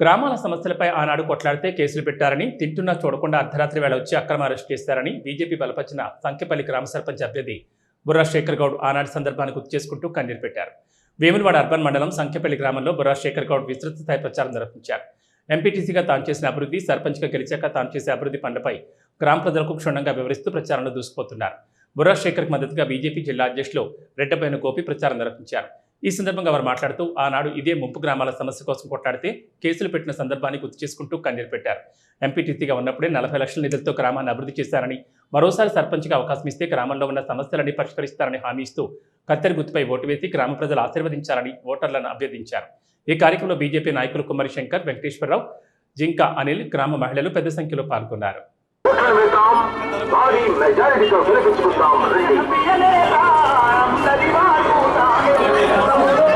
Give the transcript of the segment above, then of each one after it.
గ్రామాల సమస్యలపై ఆనాడు కొట్లాడితే కేసులు పెట్టారని తింటున్నా చూడకుండా అర్ధరాత్రి వేళ వచ్చి అక్రమ అరెస్ట్ చేశారని బీజేపీ బలపరిచిన సంఖ్యపల్లి గ్రామ సర్పంచ్ అభ్యర్థి బుర్రా శేఖర్ గౌడ్ ఆనాటి సందర్భాన్ని గుర్తు చేసుకుంటూ కన్నీరు పెట్టారు. వేములవాడ అర్బన్ మండలం సంఖ్యపల్లి గ్రామంలో బుర్రా శేఖర్ గౌడ్ విస్తృత స్థాయి ప్రచారం నిర్వహించారు ఎంపీటీసీగా తాను చేసిన అభివృద్ధి సర్పంచ్గా గెలిచాక తాను చేసే అభివృద్ధి పనులపై గ్రామ ప్రజలకు క్షుణ్ణంగా వివరిస్తూ ప్రచారంలో దూసుకుపోతున్నారు. బుర్రా శేఖర్కి మద్దతుగా బీజేపీ జిల్లా అధ్యక్షులు రెడ్డపైన గోపి ప్రచారం నిర్వహించారు ఈ సందర్భంగా వారు మాట్లాడుతూ ఆనాడు ఇదే ముంపు గ్రామాల సమస్య కోసం కొట్లాడితే కేసులు పెట్టిన సందర్భాన్ని గుర్తు చేసుకుంటూ కన్నీరు పెట్టారు. ఎంపీటీసీగా ఉన్నప్పుడే నలభై లక్షల నిధులతో గ్రామాన్ని అభివృద్ధి చేశారని మరోసారి సర్పంచ్గా అవకాశం ఇస్తే గ్రామంలో ఉన్న సమస్యలని పరిష్కరిస్తారని హామీ ఇస్తూ కత్తెర గుర్తుపై ఓటు వేసి గ్రామ ప్రజలు ఆశీర్వదించాలని ఓటర్లను అభ్యర్థించారు. ఈ కార్యక్రమంలో బీజేపీ నాయకులు కుమారి శంకర్ వెంకటేశ్వరరావు జింక అనిల్ గ్రామ మహిళలు పెద్ద సంఖ్యలో పాల్గొన్నారు. భారీ మెజారిటీతో Amém.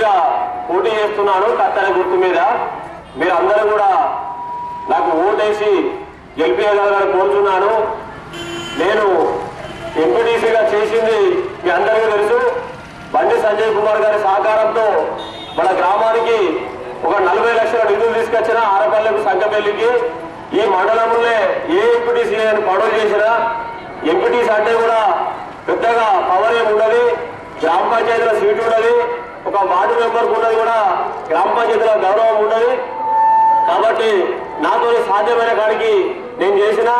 మీద పోటీ చేస్తున్నాను కత్తెర గుర్తు మీద. మీరు అందరూ కూడా నాకు ఓటేసి గెలిపించగలరని కోరుతున్నాను నేను ఎంపీటీసీగా చేసింది మీ అందరికీ తెలుసు. బండి సంజయ్ కుమార్ గారి సహకారంతో మన గ్రామానికి ఒక నలభై లక్షల నిధులు తీసుకొచ్చిన ఆరపల్లెకు సంఖ్యపల్లికి ఈ మండలంలో ఏ ఎంపీటీసీ అని పడవ చేసినా ఎంపీటీసీ అంటే కూడా పెద్దగా పవర్ ఏమి ఉండదు. గ్రామ పంచాయతీలో సీటు ఉండదు. ఒక వార్డు మెంబర్కు ఉన్నది కూడా గ్రామ పంచాయతీలో గౌరవం ఉండదు కాబట్టి నాతో సాధ్యమైన కాడికి నేను చేసిన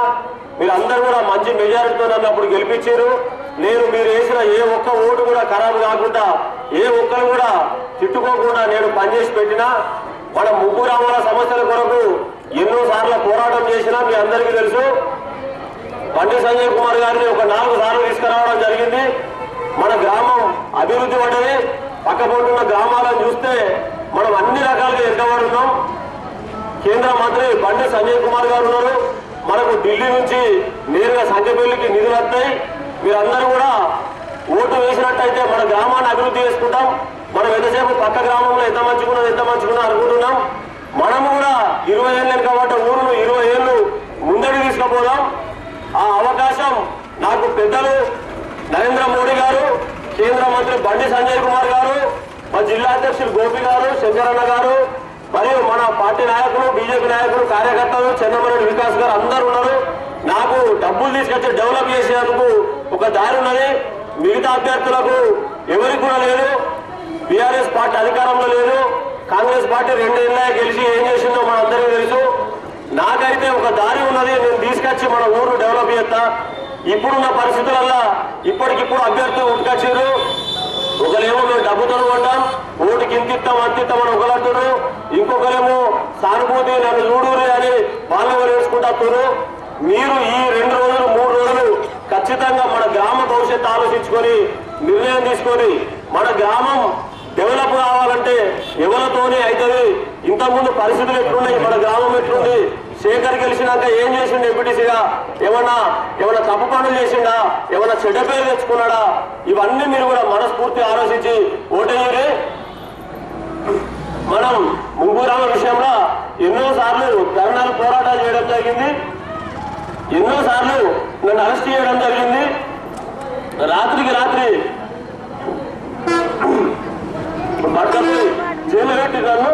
మీరందరూ కూడా మంచి మెజారిటీతో నన్ను అప్పుడు గెలిపించారు. నేను మీరు వేసిన ఏ ఒక్క ఓటు కూడా ఖరాబు కాకుండా ఏ ఒక్కరు కూడా తిట్టుకోకుండా నేను పనిచేసి పెట్టినా మన ముగ్గు గ్రామాల సమస్యల కొరకు ఎన్నో సార్లు పోరాటం చేసినా మీ అందరికీ తెలుసు. బండి సంజయ్ కుమార్ గారిని ఒక నాలుగు సార్లు తీసుకురావడం జరిగింది. మన గ్రామం అభివృద్ధి పడ్డది. పక్కపొంటున్న గ్రామాలను చూస్తే మనం అన్ని రకాలుగా ఎక్కబడున్నాం కేంద్ర మంత్రి బండి సంజయ్ కుమార్ గారు ఉన్నారు. మనకు ఢిల్లీ నుంచి నేరుగా సంఖ్యపల్లికి నిధులు వస్తాయి. మీరందరూ కూడా ఓటు వేసినట్టయితే మన గ్రామాన్ని అభివృద్ధి చేసుకుంటాం. మనం ఎంతసేపు పక్క గ్రామంలో ఎంత మంచుకున్నాం ఎంత మంచుకున్నా అనుకుంటున్నాం. మనం కూడా ఇరవై ఏళ్ళు కాబట్టి ఊరును ఇరవై ఏళ్ళు ముందడి తీసుకుపోదాం. ఆ అవకాశం నాకు పెద్దలు నరేంద్ర మోడీ గారు మంత్రి బండి సంజయ్ కుమార్ గారు మా జిల్లా అధ్యక్షులు గోపి గారు శంకరన్న గారు మరియు మన పార్టీ నాయకులు బీజేపీ నాయకులు కార్యకర్తలు చెన్నమరెడ్డి వికాస్ గారు అందరూ ఉన్నారు. నాకు డబ్బులు తీసుకొచ్చి డెవలప్ చేసేందుకు ఒక దారి ఉన్నది. మిగతా అభ్యర్థులకు ఎవరికి కూడా లేదు. బీఆర్ఎస్ పార్టీ అధికారంలో లేదు. కాంగ్రెస్ పార్టీ రెండేళ్ళ గెలిచి ఏం చేసిందో మన తెలుసు. నాకైతే ఒక దారి ఉన్నది. నేను తీసుకొచ్చి మన ఊరు డెవలప్ చేస్తా. ఇప్పుడున్న పరిస్థితులల్లో ఇప్పటికిప్పుడు అభ్యర్థులు ఉట్టుకొచ్చారు ఒకరేమో మేము డబ్బుతో కొంటాం ఓటుకి ఇంత ఇస్తాం అంత ఇస్తాం అని ఒకరంటారు ఇంకొకరేమో సానుభూతి నన్ను చూడూరి అని వాళ్ళు వేసుకుంటారు మీరు ఈ రెండు రోజులు మూడు రోజులు ఖచ్చితంగా మన గ్రామ భవిష్యత్తు ఆలోచించుకొని నిర్ణయం తీసుకొని మన గ్రామం డెవలప్ కావాలంటే ఎవరితోనే అవుతుంది? ఇంతకుముందు పరిస్థితులు ఎట్లున్నాయి? మన గ్రామం ఎట్లుంది? శేఖర్ గెలిచినాక ఏం చేసిండు ఎంపీటీసీగా ఏమన్నా ఏమన్నా తప్పు పనులు చేసిండా? ఏమన్నా చెడ్డ పేరు తెచ్చుకున్నాడా? ఇవన్నీ మీరు కూడా మనస్ఫూర్తి ఆలోచించి ఓటేయరే మనం ముగ్గురాల విషయంలో ఎన్నో సార్లు ధర్నాలు పోరాటాలు చేయడం జరిగింది. ఎన్నో సార్లు నన్ను అరెస్ట్ చేయడం జరిగింది. రాత్రికి రాత్రి బట్టలు జైలు పెట్టి నన్ను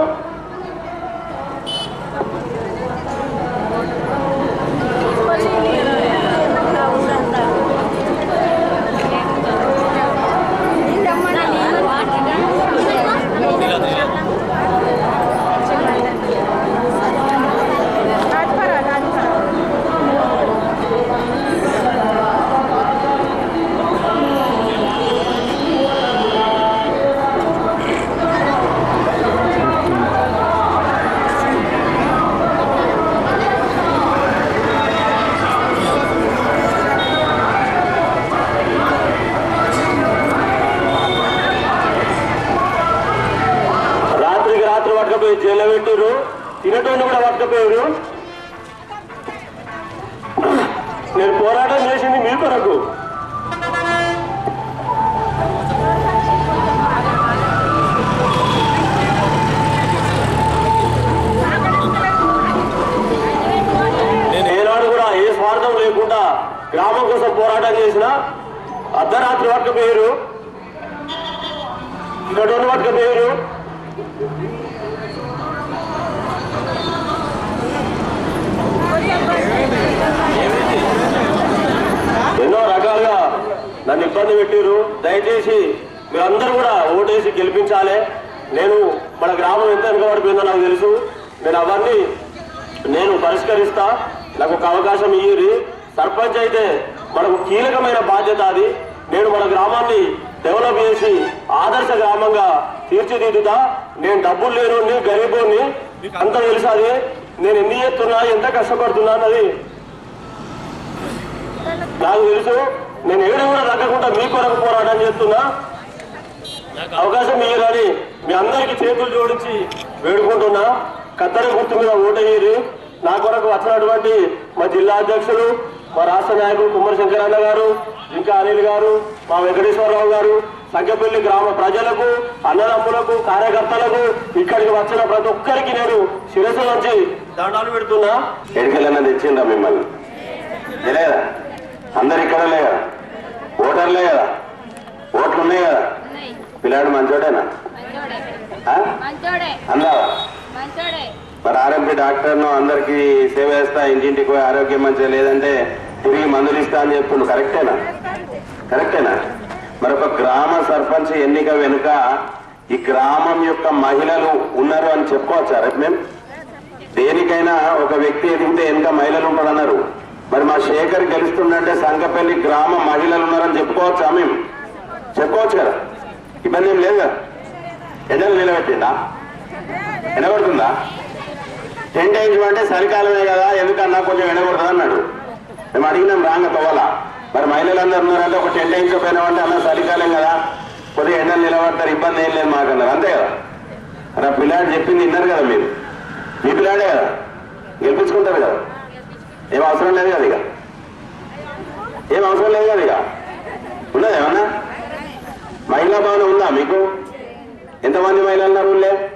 రాత్రికి రాత్రి పట్టుకపోయి జైల్లో పెట్టారు తినటోని కూడా పట్టకపోయారు నేను పోరాటం చేసింది మీ కొరకు. నేను ఏనాడు కూడా ఏ స్వార్థం లేకుండా గ్రామం కోసం పోరాటం చేసిన అర్ధరాత్రి పట్టుకపోయారు తినటోని పట్టుకపోయారు పేరు రకాలుగా నన్ను ఇబ్బంది పెట్టారు దయచేసి మీరందరూ కూడా ఓటేసి గెలిపించాలి. నేను మన గ్రామం ఎంత వెనుకబడిపోయిందో నాకు తెలుసు. నేను అవన్నీ నేను పరిష్కరిస్తా. నాకు ఒక అవకాశం ఇయ్యి సర్పంచ్ అయితే మనకు కీలకమైన బాధ్యత అది. నేను మన గ్రామాన్ని డెవలప్ చేసి ఆదర్శ గ్రామంగా తీర్చిదిద్దుతా. నేను డబ్బులు లేను గరీబోని అంత తెలుసు అది. నేను ఎన్ని చేస్తున్నా ఎంత కష్టపడుతున్నా అన్నది నాకు తెలుసు. నేను ఏడు కూడా తగ్గకుండా మీ కొరకు పోరాటం చేస్తున్నా. అవకాశం ఇయ్యాలని మీ అందరికి చేతులు జోడించి వేడుకుంటున్నా. కత్తెర గుర్తు మీద ఓటయ్యేది నా కొరకు వచ్చినటువంటి మా జిల్లా అధ్యక్షులు మా రాష్ట్ర నాయకులు కుమ్మరి శంకరన్న గారు ఇంకా అనిల్ గారు మా వెంకటేశ్వరరావు గారు సంఖ్యపల్లి గ్రామ ప్రజలకు అన్నదమ్ములకు కార్యకర్తలకు ఇక్కడికి వచ్చిన ప్రతి ఒక్కరికి నేను శిరస్సు నుంచి దండాలు పెడుతున్నా. ఎడికలన్నా తెచ్చిందా మిమ్మల్ని? తెలియదా అందరు ఇక్కడ కదా? ఓటర్లే కదా? ఓట్లు ఉన్నాయి. కదా పిల్లాడు మంచోడేనా? అందావా? మరి ఆర్ఎంపీ డాక్టర్ను అందరికి సేవ చేస్తా ఇంటింటికి పోయి ఆరోగ్యం మంచిగా లేదంటే తిరిగి మందులు ఇస్తా అని చెప్తుండు. కరెక్టేనా? కరెక్టేనా? మరి ఒక గ్రామ సర్పంచ్ ఎన్నిక వెనుక ఈ గ్రామం యొక్క మహిళలు ఉన్నారు అని చెప్పుకోవచ్చా రేపు మేము? దేనికైనా ఒక వ్యక్తి ఎదిగితే వెనుక మహిళలు ఉంటారన్నారు మరి మా శేఖర్ గెలుస్తుందంటే సంగపల్లి గ్రామ మహిళలు ఉన్నారని చెప్పుకోవచ్చా మేము. చెప్పుకోవచ్చు కదా? ఇబ్బంది ఏం లేదు కదా? ఎండలు నిలబెట్టిందా? ఎండగొడుతుందా? టెంట్ వేయించమంటే చలికాలమే కదా ఎందుకన్నా కొంచెం ఎండగొడుతుంది అన్నాడు. మేము అడిగినాం రాంగ తవ్వాలా మరి మహిళలందరూ ఉన్నారంటే ఒక టెంట్ వేయించకపోయినామంటే అన్న చలికాలం కదా. కొద్దిగా ఎండలు నిలబడతారు ఇబ్బంది ఏం లేదు మాకు అన్నారు అంతే కదా? మరి పిల్లాడు చెప్పింది విన్నారు కదా మీరు? మీ పిల్లాడే కదా? గెలిపించుకుంటారు కదా? ఏం అవసరం లేదు కదా ఇక. ఏం అవసరం లేదు కదా ఇక. ఉన్నది ఏమన్నా? మహిళా భవనం ఉందా మీకు? ఎంతమంది మహిళలు ఉన్నారు ఊళ్ళే?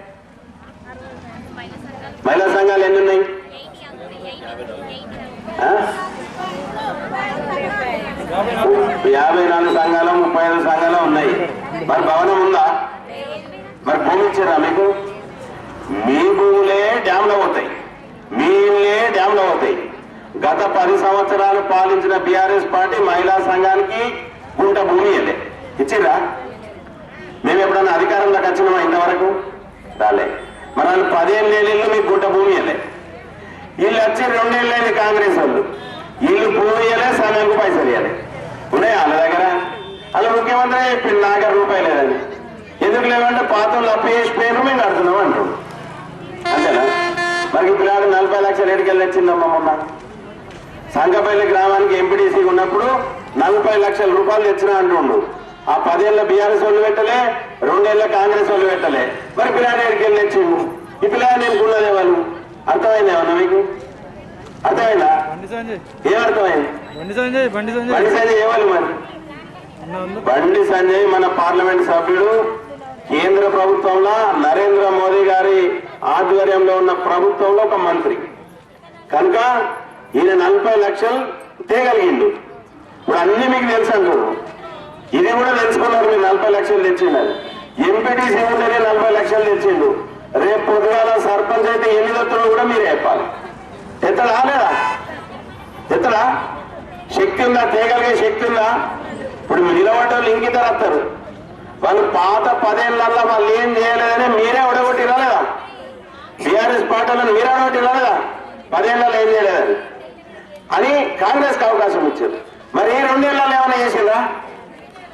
మహిళా సంఘాలు ఎన్ని ఉన్నాయి? యాభై నాలుగు సంఘాలు ముప్పై ఐదు సంఘాలు ఉన్నాయి. మరి భవనం ఉందా? మరి భూమి ఇచ్చారా మీకు? మీ భూములే డ్యామ్లో పోతాయి. మీ ఇల్లే పోతాయి. గత పది సంవత్సరాలు పాలించిన బీఆర్ఎస్ పార్టీ మహిళా సంఘానికి గుంట భూమి అదే ఇచ్చిరా మేము ఎప్పుడన్నా అధికారంలోకి వచ్చినామా ఇంతవరకు? రాలే. మరి వాళ్ళు పదేళ్ళు ఏళ్ళు మీకు గుంట భూమి అదే వీళ్ళు వచ్చి రెండేళ్ళైంది కాంగ్రెస్ వాళ్ళు. వీళ్ళు భూమి ఇయ్యలే సమయానికి పైసలు ఇవ్వలే ఉన్నాయా వాళ్ళ దగ్గర? అలా ముఖ్యమంత్రి చెప్పింది నా రూపాయి లేదని. ఎందుకు లేవంటే పాత్రలు అప్పు చేసి పేరు మేము కడుతున్నాం అంటున్నాం అంతేనా? మరి ఇప్పుడు నలభై లక్షలు రేటుకెళ్ళి వచ్చిందమ్మా మొన్న? సంగపల్లి గ్రామానికి ఎంపీడీసీ ఉన్నప్పుడు నలభై లక్షల రూపాయలు తెచ్చిన అంటుండు. ఆ పదేళ్ళ బీఆర్ఎస్ వాళ్ళు పెట్టలే రెండేళ్ళ కాంగ్రెస్ వాళ్ళు పెట్టలే. మరి పిల్లాడి ఎడికెళ్ళి తెచ్చిండు? ఈ పిల్లాడిని ఎన్నుకున్నదే వాళ్ళు? అర్థమైంది ఏమన్నా మీకు? అర్థమైందా? బండి సంజయ్. ఏమర్థమైంది? బండి సంజయ్ బండి సంజయ్. ఏవాలి మరి? బండి సంజయ్ మన పార్లమెంట్ సభ్యుడు. కేంద్ర ప్రభుత్వంలో నరేంద్ర మోదీ గారి ఆధ్వర్యంలో ఉన్న ప్రభుత్వంలో ఒక మంత్రి. కనుక ఈయన నలభై లక్షలు తేగలిగిండు. ఇప్పుడు అన్ని మీకు తెలుసు అనుకో ఇది కూడా తెలుసుకున్నారు మీరు నలభై లక్షలు తెచ్చిండని ఎంపీటీసీ ఉంటేనే నలభై లక్షలు తెచ్చిండు. రేపు పొద్దుగాల సర్పంచ్ అయితే ఎన్ని దత్తులు కూడా మీరు చెప్పాలి. ఎత్తడా? లేదా? ఎత్తడా? శక్తి ఉందా? తేగలిగే శక్తి ఉందా? ఇప్పుడు నిలబడ్డ వాళ్ళు ఇంకిద్దరు వస్తారు. వాళ్ళు పాత పదేళ్ళల్లో వాళ్ళు ఏం చేయలేదని మీరే ఒడగొట్టిరా లేదా? బీఆర్ఎస్ పార్టీలను మీరే ఒడగొట్టిరా లేదా? పదేళ్ళలో ఏం చేయలేదని. అని కాంగ్రెస్కి అవకాశం ఇచ్చారు. మరి ఈ రెండేళ్ళలో ఏమైనా చేసిందా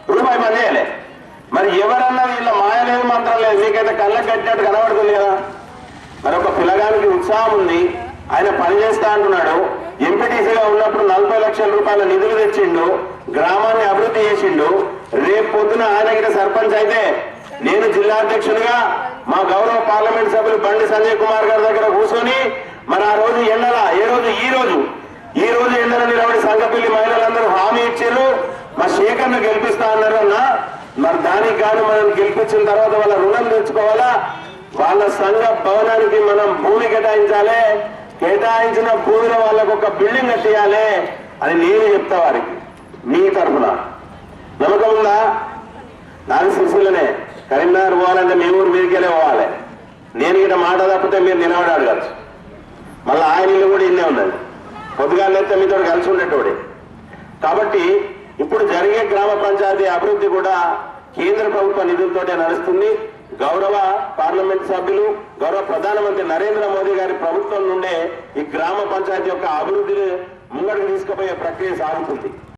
రూపాయి పని చేయలే. మరి ఎవరన్నా వీళ్ళ మాయ లేదు మంత్రం లేదు మీకైతే కళ్ళకి కట్టినట్టు కనబడుతుంది కదా. మరి ఒక పిల్లగానికి ఉత్సాహం ఉంది. ఆయన పని చేస్తా అంటున్నాడు. ఎంపీటీసీగా ఉన్నప్పుడు నలభై లక్షల రూపాయల నిధులు తెచ్చిండు. గ్రామాన్ని అభివృద్ధి చేసిండు. రేపు పొద్దున ఆయన సర్పంచ్ అయితే నేను జిల్లా అధ్యక్షుడిగా మా గౌరవ పార్లమెంట్ సభ్యులు బండి సంజయ్ కుమార్ గారి దగ్గర కూర్చొని మరి ఆ రోజు ఎండల ఏ రోజు? ఈ రోజు. ఈ రోజు ఎండల నిలబడి సంఘపిల్లి మహిళలందరూ హామీ ఇచ్చారు? మా శేఖర్ను గెలిపిస్తా అన్నారు అన్న. మరి దానికి కానీ మనం గెలిపించిన తర్వాత వాళ్ళ రుణం తెచ్చుకోవాలా? వాళ్ళ సంఘ భవనానికి మనం భూమి కేటాయించాలి. కేటాయించిన భూమిలో వాళ్ళకు ఒక బిల్డింగ్ కట్టేయాలి అని నేను చెప్తా వారికి. మీ తరఫున. నమ్మకం ఉందా? దాని సిరిసిల్లనే. కరీంనగర్ పోవాలంటే మీ ఊరు మీదకెళ్ళే పోవాలి. నేను ఇక్కడ మాట తప్పితే మీరు నిలబడి అడగచ్చు మళ్ళీ ఆయన ఇల్లు కూడా ఇన్నే ఉన్నది పొద్దుగాలైతే మీతో కలిసి ఉండేటోడే. కాబట్టి ఇప్పుడు జరిగే గ్రామ పంచాయతీ అభివృద్ధి కూడా కేంద్ర ప్రభుత్వ నిధులతోటే నడుస్తుంది. గౌరవ పార్లమెంట్ సభ్యులు గౌరవ ప్రధానమంత్రి నరేంద్ర మోదీ గారి ప్రభుత్వం నుండే ఈ గ్రామ పంచాయతీ యొక్క అభివృద్ధిని ముంగడికి తీసుకుపోయే ప్రక్రియ సాగుతుంది.